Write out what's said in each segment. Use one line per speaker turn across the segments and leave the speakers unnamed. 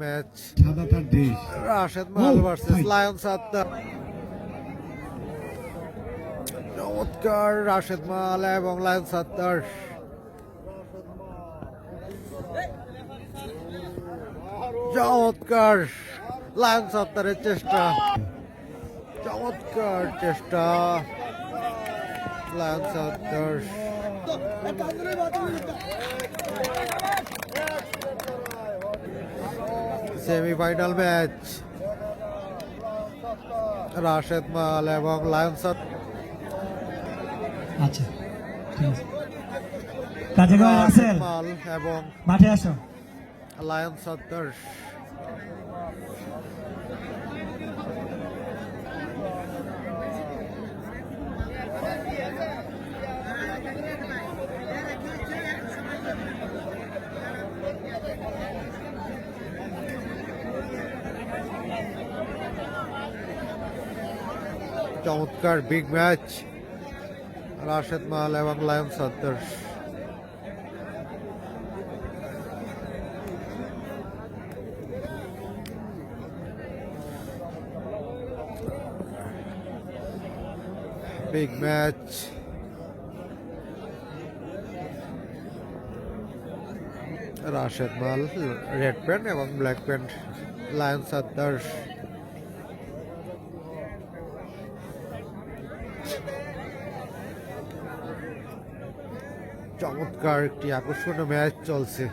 Match. Rashed মাল versus. Lion Sattar চমৎকার রাশেদ মাল এবং লায়ন সাত্তার চমৎকার লায়ন সাত্তারের চেষ্টা। চমৎকার চেষ্টা lion Sattar semifinal match Rashed Mal এবং লায়ন সাত্তার
আচ্ছা ঠিক আছে। কাজে গাওয়া
রাশেদ
রাসেল
মাল এবং
মাঠে আসো।
লায়ন্স সাত্তার চমৎকার বিগ ম্যাচ রাশেদ মাল এবং lion Sattar big match Rashed Mal red pant এবং ব্ল্যাক প্যান্ট লায়ন সাদ্দার চমৎকার একটি আকর্ষণীয় ম্যাচ চলছে।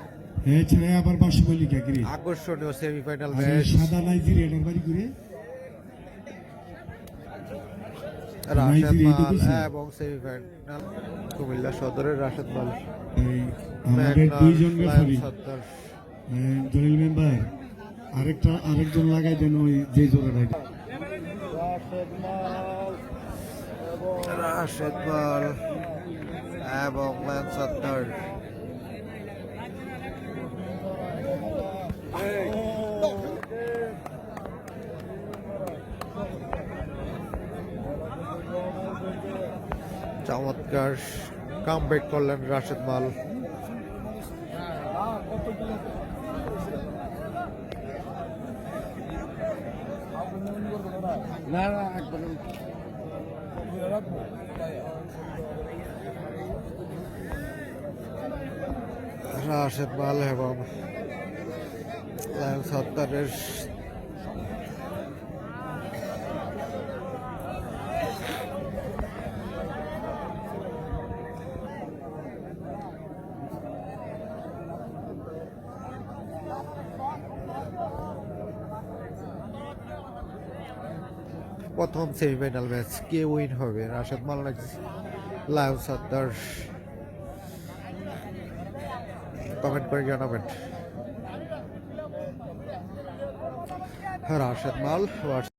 এছাড়া আবার বাসুবলি কাকিরি
আকর্ষণীয় সেমিফাইনাল ম্যাচ।
সাদা নাইজেরিয়াটার বাড়ি ঘুরে।
রাশেদ মাল এবং সেমিফাইনাল কুমিল্লা সদরের রাশেদ মাল।
এই আমাদের দুইজন রেফারি জলিল মেম্বার আরেকটা আরেকজন লাগাই দেন ওই যে জোড়াটা।
রাশেদ মাল। এবং লায়ন সাদ্দার চমৎকার কামব্যাক করলেন রাশেদ মাল রাশেদ মাল এবং লায়ন সাত্তারের প্রথম সেমিফাইনাল ম্যাচ কে উইন হবে? রাশেদ মাল নাকি লায়ন সাত্তার কমেন্ট করে জানাবেন। রাশেদ মাল